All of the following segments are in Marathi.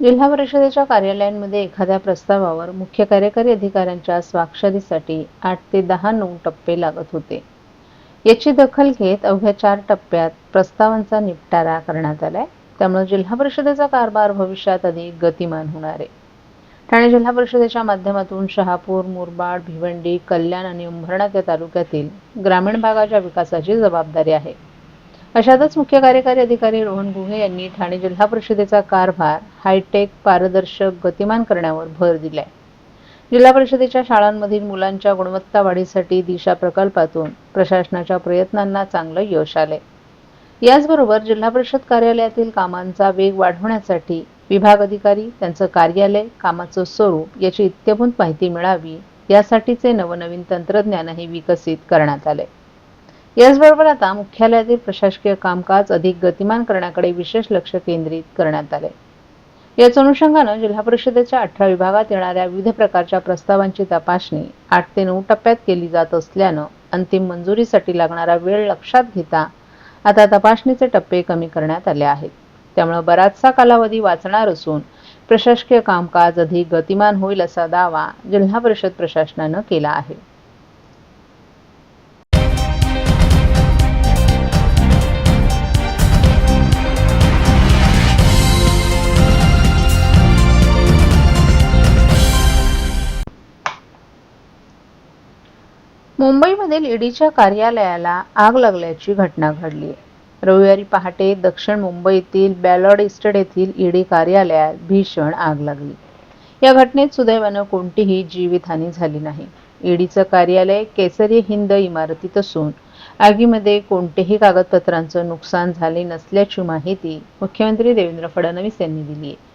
जिल्हा परिषदेच्या कार्यालयांमध्ये एखाद्या प्रस्तावावर मुख्य कार्यकारी अधिकाऱ्यांच्या स्वाक्षरीसाठी आठ ते दहा नऊ टप्पे लागत होते. याची दखल घेत अवघ्या चार टप्प्यात प्रस्तावांचा निपटारा करण्यात आलाय. त्यामुळे जिल्हा परिषदेचा कारभार भविष्यात अधिक गतिमान होणार आहे. ठाणे जिल्हा परिषदेच्या माध्यमातून शहापूर मुरबाड भिवंडी कल्याण आणि उंभरणा या तालुक्यातील ग्रामीण भागाच्या विकासाची जबाबदारी आहे. अशातच मुख्य कार्यकारी अधिकारी रोहन गुहे यांनी ठाणे जिल्हा परिषदेचा कारभार हायटेक पारदर्शक गतिमान करण्यावर भर दिलाय. जिल्हा परिषदेच्या शाळांमधील मुलांच्या गुणवत्ता वाढीसाठी दिशा प्रकल्पातून प्रशासनाच्या प्रयत्नांना चांगलं यश आलंय. याचबरोबर जिल्हा परिषद कार्यालयातील कामांचा वेग वाढवण्यासाठी विभाग अधिकारी त्यांचं कार्यालय कामाचं स्वरूप याची इत्यभूत माहिती मिळावी यासाठीचे नवनवीन तंत्रज्ञानही विकसित करण्यात आले याचबरोबर आता मुख्यालयातील प्रशासकीय कामकाज अधिक गतिमान करण्याकडे विशेष लक्ष केंद्रित करण्यात आले याच अनुषंगानं जिल्हा परिषदेच्या अठरा विभागात येणाऱ्या विविध प्रकारच्या प्रस्तावांची तपासणी आठ ते नऊ टप्प्यात केली जात असल्यानं अंतिम मंजुरीसाठी लागणारा वेळ लक्षात घेता आता तपासणीचे टप्पे कमी करण्यात आले आहेत. त्यामुळे बराचसा कालावधी वाचणार असून प्रशासकीय कामकाज अधिक गतिमान होईल असा दावा जिल्हा परिषद प्रशासनानं केला आहे. मुंबईमधील ईडीच्या कार्यालयाला आग लागल्याची घटना घडली. रविवारी पहाटे दक्षिण मुंबईतील बॅलॉड इस्टेट येथील ईडी कार्यालयात भीषण आग लागली. या घटनेत सुदैवानं कोणतीही जीवितहानी झाली नाही. ईडीचं कार्यालय केसरी हिंद इमारतीत असून आगीमध्ये कोणतेही कागदपत्रांचं नुकसान झाले नसल्याची माहिती मुख्यमंत्री देवेंद्र फडणवीस यांनी दिली आहे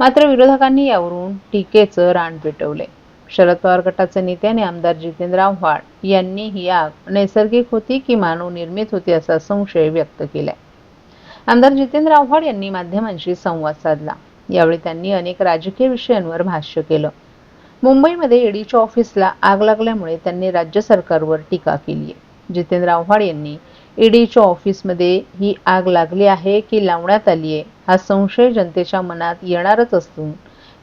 मात्र विरोधकांनी यावरून टीकेचं रान पेटवलंय. शरद पवार गटाचे नेते आणि आमदार जितेंद्र आव्हाड यांनी ही आग नैसर्गिक होती की मानव निर्मित होती असा संशय व्यक्त केलाय. आमदार जितेंद्र आव्हाड यांनी माध्यमांशी संवाद साधला. यावेळी त्यांनी अनेक राजकीय विषयांवर भाष्य केलं. मुंबईमध्ये ईडीच्या ऑफिसला आग लागल्यामुळे त्यांनी राज्य सरकारवर टीका केली आहे जितेंद्र आव्हाड यांनी ईडीच्या ऑफिसमध्ये ही आग लागली आहे की लावण्यात आली आहे हा संशय जनतेच्या मनात येणारच असून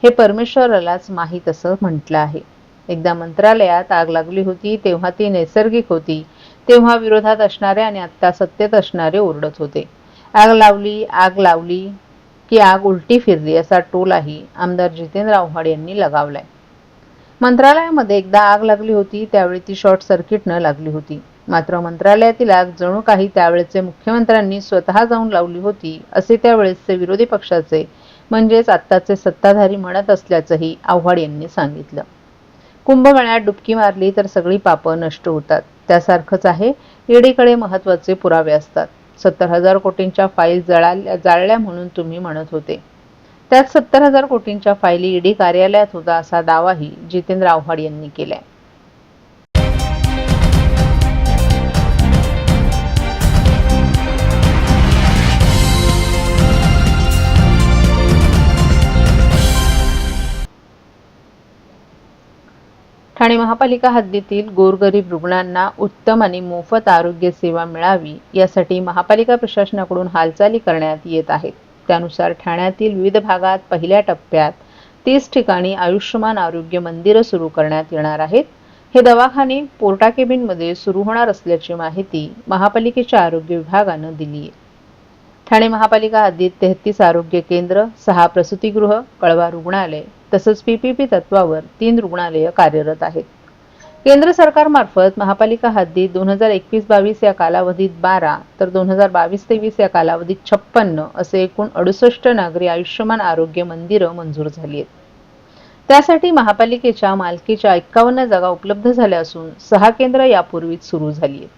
हे परमेश्वरालाच माहीत असं म्हटलं आहे. एकदा मंत्रालयात आग लागली होती तेव्हा ती नैसर्गिक होती. तेव्हा विरोधात असणारे आणि आत्ता सत्तेत असणारे ओरडत होते. आग लावली आग लावली की आग उलटी फिरली असा टोलाही आमदार जितेंद्र आव्हाड यांनी लगावलाय. मंत्रालयामध्ये एकदा आग लागली होती त्यावेळी ती शॉर्ट सर्किटनं लागली होती. मात्र मंत्रालयातील आग जणू काही त्यावेळेचे मुख्यमंत्र्यांनी स्वतः जाऊन लावली होती असे त्यावेळेसचे विरोधी पक्षाचे म्हणजेच आत्ताचे सत्ताधारी म्हणत असल्याचंही आव्हाड यांनी सांगितलं. कुंभमेळ्यात डुबकी मारली तर सगळी पापं नष्ट होतात. त्यासारखंच आहे. ईडीकडे महत्त्वाचे पुरावे असतात. सत्तर हजार कोटींच्या फाईल जळाल्या जाळल्या म्हणून तुम्ही म्हणत होते. त्यात सत्तर हजार कोटींच्या फाईली ईडी कार्यालयात होता असा दावाही जितेंद्र आव्हाड यांनी केलाय. ठाणे महापालिका हद्दीतील गोरगरीब रुग्णांना उत्तम आणि मोफत आरोग्य सेवा मिळावी यासाठी महापालिका प्रशासनाकडून हालचाली करण्यात येत आहेत. त्यानुसार ठाण्यातील विविध भागात पहिल्या टप्प्यात तीस ठिकाणी आयुष्यमान आरोग्य मंदिरं सुरू करण्यात येणार आहेत. हे दवाखाने पोर्टा केबिनमध्ये सुरू होणार असल्याची माहिती महापालिकेच्या आरोग्य विभागानं दिली आहे. ठाणे महापालिका हद्दीत तेहतीस आरोग्य केंद्र सहा प्रसूतीगृह कळवा रुग्णालय तसंच पीपीपी तत्वावर तीन रुग्णालयं कार्यरत आहेत. केंद्र सरकारमार्फत महापालिका हद्दीत दोन हजार एकवीस बावीस या कालावधीत बारा तर दोन हजार बावीस तेवीस या कालावधीत छप्पन्न असे एकूण अडुसष्ट नागरी आयुष्यमान आरोग्य मंदिरं मंजूर झाली आहेत. त्यासाठी महापालिकेच्या मालकीच्या एक्कावन्न जागा उपलब्ध झाल्या असून सहा केंद्र यापूर्वीच सुरू झाली आहेत.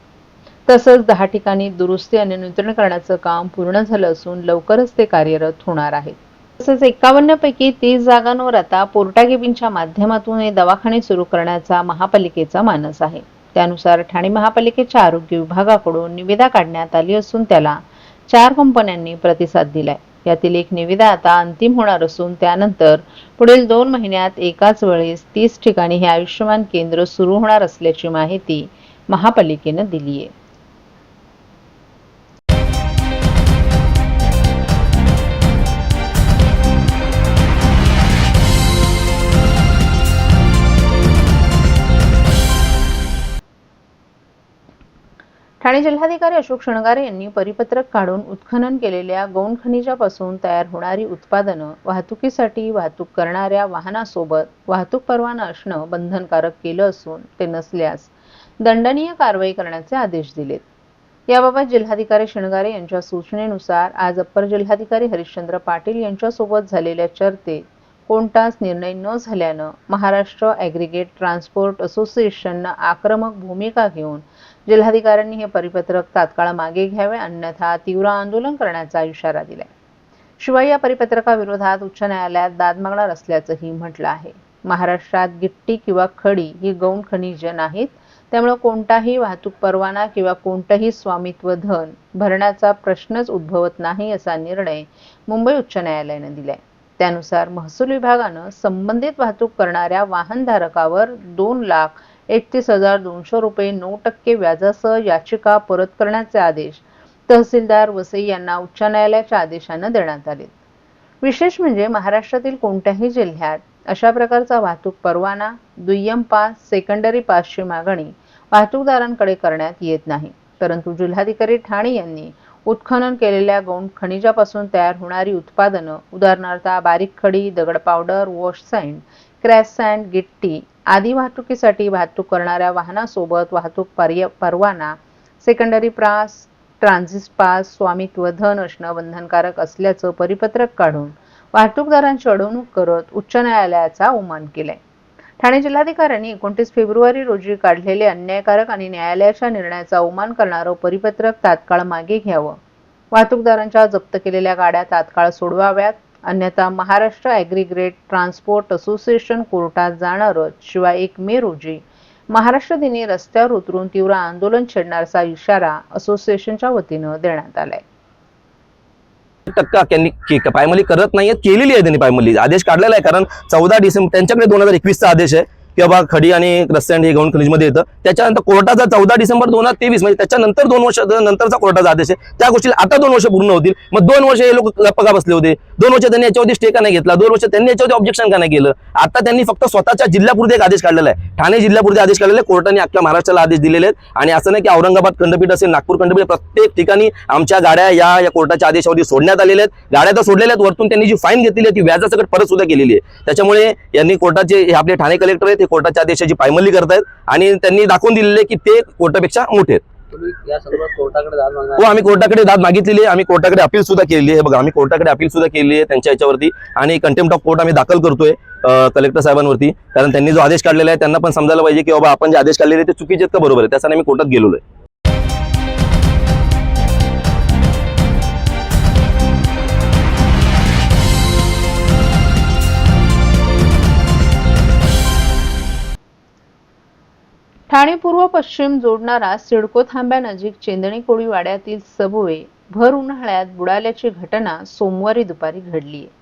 तसंच दहा ठिकाणी दुरुस्ती आणि नूतनीकरणाचं काम पूर्ण झालं असून लवकरच ते कार्यरत होणार आहेत. तसंच एकावन्न पैकी तीस जागांवर आता पोर्टागेबिनच्या माध्यमातून हे दवाखाने सुरू करण्याचा महापालिकेचा मानस आहे. त्यानुसार ठाणे महापालिकेच्या आरोग्य विभागाकडून निविदा काढण्यात आली असून त्याला चार कंपन्यांनी प्रतिसाद दिलाय. यातील एक निविदा आता अंतिम होणार असून त्यानंतर पुढील दोन महिन्यात एकाच वेळेस तीस ठिकाणी हे आयुष्यमान केंद्र सुरू होणार असल्याची माहिती महापालिकेनं दिली आहे ठाणे जिल्हाधिकारी अशोक शणगारे यांनी परिपत्रक काढून उत्खनन केलेल्या गौण खनिजापासून तयार होणारी उत्पादनं वाहतुकीसाठी वाहतूक करणाऱ्या वाहनासोबत वाहतूक परवाना असणं बंधनकारक केलं असून ते नसल्यास दंडनीय कारवाई करण्याचे आदेश दिलेत. याबाबत जिल्हाधिकारी शणगारे यांच्या सूचनेनुसार आज अप्पर जिल्हाधिकारी हरिश्चंद्र पाटील यांच्यासोबत झालेल्या चर्चेत कोणताच निर्णय न झाल्यानं महाराष्ट्र ॲग्रिगेट ट्रान्सपोर्ट असोसिएशननं आक्रमक भूमिका घेऊन जिल्हाधिकाऱ्यांनी हे परिपत्रक तात्काळ मागे घ्यावे अन्यथा तीव्र आंदोलन करण्याचा इशारा दिलाय. शिवाय या परिपत्रकाविरोधात उच्च न्यायालयात दाद मागणार असल्याचंही म्हटलं आहे. महाराष्ट्रात गिट्टी किंवा खडी ही गौण खनिज नाहीत त्यामुळे कोणताही वाहतूक परवाना किंवा कोणतंही स्वामित्व धन भरण्याचा प्रश्नच उद्भवत नाही असा निर्णय मुंबई उच्च न्यायालयानं दिलाय. त्यानुसार महसूल विभागानं संबंधित वाहतूक करणाऱ्या वाहनधारकावर दोन लाख एकतीस हजार दोनशे रुपये नऊ टक्के व्याजासह याचिका परत करण्याचे आदेश तहसीलदार वसई यांना उच्च न्यायालयाच्या आदेशानं देण्यात आले. विशेष म्हणजे महाराष्ट्रातील कोणत्याही जिल्ह्यात अशा प्रकारचा वाहतूक परवाना दुय्यम पास सेकंडरी पासची मागणी वाहतूकदारांकडे करण्यात येत नाही. परंतु जिल्हाधिकारी ठाणे यांनी उत्खनन केलेल्या गौण खनिजापासून तयार होणारी उत्पादनं उदाहरणार्थ बारीक खडी दगड powder wash sand crush sand गिट्टी आदी वाहतुकीसाठी वाहतूक करणाऱ्या वाहनासोबत वाहतूक पर्य परवाना सेकंडरी पास ट्रान्झिट पास स्वामित्व धन असणं बंधनकारक असल्याचं परिपत्रक काढून वाहतूकदारांची अडवणूक करत उच्च न्यायालयाचा अवमान केलाय. ठाणे जिल्हाधिकाऱ्यांनी एकोणतीस फेब्रुवारी रोजी काढलेले अन्यायकारक आणि न्यायालयाच्या निर्णयाचा अवमान करणारं परिपत्रक तात्काळ मागे घ्यावं. वाहतूकदारांच्या जप्त केलेल्या गाड्या तात्काळ सोडवाव्यात. अन्यथा महाराष्ट्र ॲग्रीग्रेट ट्रान्सपोर्ट असोसिएशन कोर्टात जाणारच शिवाय एक मे रोजी. महाराष्ट्र दिनी रस्त्यावर उतरून तीव्र आंदोलन छेडणारचा इशारा असोसिएशनच्या वतीनं देण्यात आलाय. टक्का त्यांनी पायमली करत नाहीये केलेली आहे त्यांनी पायमली आदेश काढलेला आहे कारण चौदा डिसेंबर त्यांच्याकडे दोन हजार एकवीसचा आदेश आहे. किंवा बाबा खडी आणि रस्ते हे गौण खनिजमध्ये येतं. त्याच्यानंतर कोर्टाचा चौदा डिसेंबर दोन हजार तेवीस म्हणजे त्याच्यानंतर दोन वर्ष नंतरचा कोर्टाचा आदेश आहे. त्या गोष्टीला आता दोन वर्ष पूर्ण होतील. मग दोन वर्ष हे लोक गप्पा बसले होते. दोन वर्ष त्यांनी याच्यावरती स्टे का नाही घेतला? दोन वर्ष त्यांनी याच्यावरती ऑब्जेक्शन का नाही केलं? आता त्यांनी फक्त स्वतःच्या जिल्ह्यापुरते एक आदेश काढलेला आहे. ठाणे जिल्ह्यापुरते आदेश काढलेले आहे. कोर्टाने अख्ख्या महाराष्ट्राला आदेश दिलेले आहेत. आणि असं नाही की औरंगाबाद खंडपीठ असेल नागपूर खंडपीठ प्रत्येक ठिकाणी आमच्या गाड्या या या कोर्टाच्या आदेशावरती सोडण्यात आलेल्या आहेत. गाड्या तर सोडलेल्या आहेत. वरतून त्यांनी जी फाईन घेतलेली आहे ती व्याजासकट परत सुद्धा केलेली आहे. त्याच्यामुळे यांनी कोर्टाचे हे आपले ठाणे कलेक्टर आहेत ते कोर्टाच्या आदेशाची पायमल्ली करतायत आणि त्यांनी दाखवून दिलेले की ते कोर्टापेक्षा मोठे आहेत. हो आम्ही कोर्टाकडे दाद मागितलेली आहे. आम्ही कोर्टाकडे अपील सुद्धा केलेली आहे. बघा आम्ही कोर्टाकडे अपील सुद्धा केलेली आहे त्यांच्या याच्यावरती आणि कंटेम्प्ट ऑफ कोर्ट आम्ही दाखल करतोय कलेक्टर साहेबांवरती. कारण त्यांनी जो आदेश काढलेला आहे त्यांना पण समजायला पाहिजे की बाबा आपण जे आदेश काढलेले ते चुकीचे आहेत का? बरोबर आहे. त्यासाठी आम्ही कोर्टात गेलेलो ठाणे पूर्व पश्चिम जोडणारा सिडको थांब्यानजीक चेंदणी कोळी वाड्यातील सबवे भर उन्हाळ्यात बुडाल्याची घटना सोमवारी दुपारी घडली आहे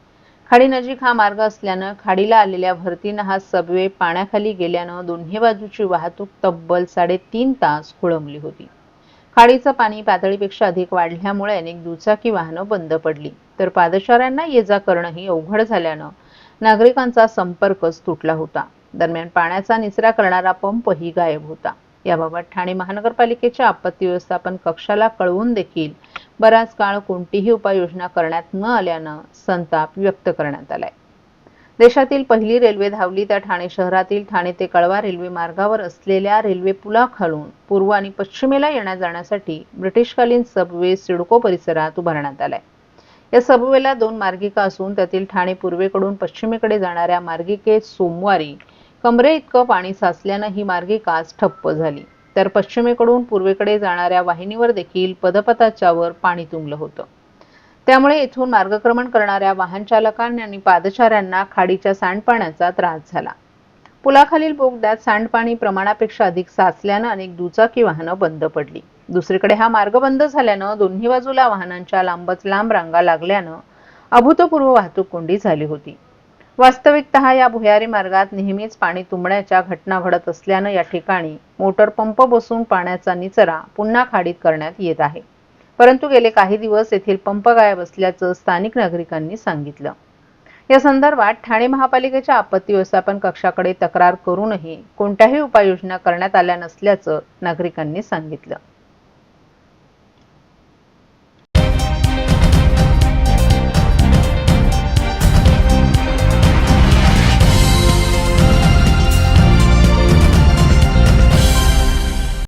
खाडीनजीक हा मार्ग असल्यानं खाडीला आलेल्या भरतीनं हा सबवे पाण्याखाली गेल्यानं दोन्ही बाजूची वाहतूक तब्बल साडेतीन तास खोळंबली होती. खाडीचं पाणी पातळीपेक्षा अधिक वाढल्यामुळे अनेक दुचाकी वाहनं बंद पडली. तर पादचाऱ्यांना ये जा करणंही अवघड झाल्यानं नागरिकांचा संपर्कच तुटला होता. दरम्यान पाण्याचा निचरा करणारा पंपही गायब होता. याबाबत ठाणे महानगरपालिकेच्या आपत्ती व्यवस्थापन कक्षाला कळवून देखील बराच काळ कोणतीही उपाययोजना करण्यात न आल्यानं संताप व्यक्त करण्यात आलाय. देशातील पहिली रेल्वे धावली त्या ठाणे शहरातील ठाणे ते कळवा रेल्वे मार्गावर असलेल्या रेल्वे पुलाखालून पूर्व आणि पश्चिमेला येण्या जाण्यासाठी ब्रिटिशकालीन सबवे सिडको परिसरात उभारण्यात आलाय. या सबवेला दोन मार्गिका असून त्यातील ठाणे पूर्वेकडून पश्चिमेकडे जाणाऱ्या मार्गिकेत सोमवारी कमरे इतकं पाणी साचल्यानं ही मार्गिकाच ठप्प झाली. तर पश्चिमेकडून पूर्वेकडे जाणाऱ्या वाहिनीवर देखील पदपथाच्या वर पाणी तुंबलं होतं. त्यामुळे येथून मार्गक्रमण करणाऱ्या वाहन चालकांना आणि पादचाऱ्यांना खाडीच्या सांडपाण्याचा त्रास झाला. पुलाखालील बोगद्यात सांडपाणी प्रमाणापेक्षा अधिक साचल्यानं अनेक दुचाकी वाहनं बंद पडली. दुसरीकडे हा मार्ग बंद झाल्यानं दोन्ही बाजूला वाहनांच्या लांबच लांब रांगा लागल्यानं अभूतपूर्व वाहतूक कोंडी झाली होती. वास्तविकत या भुयारी मार्गात नेहमीच पाणी तुंबण्याच्या घटना घडत असल्यानं या ठिकाणी मोटर पंप बसून पाण्याचा निचरा पुन्हा खाडीत करण्यात येत आहे. परंतु गेले काही दिवस येथील पंप गायब असल्याचं स्थानिक नागरिकांनी सांगितलं. या संदर्भात ठाणे महापालिकेच्या आपत्ती व्यवस्थापन कक्षाकडे तक्रार करूनही कोणत्याही उपाययोजना करण्यात आल्या नसल्याचं नागरिकांनी सांगितलं.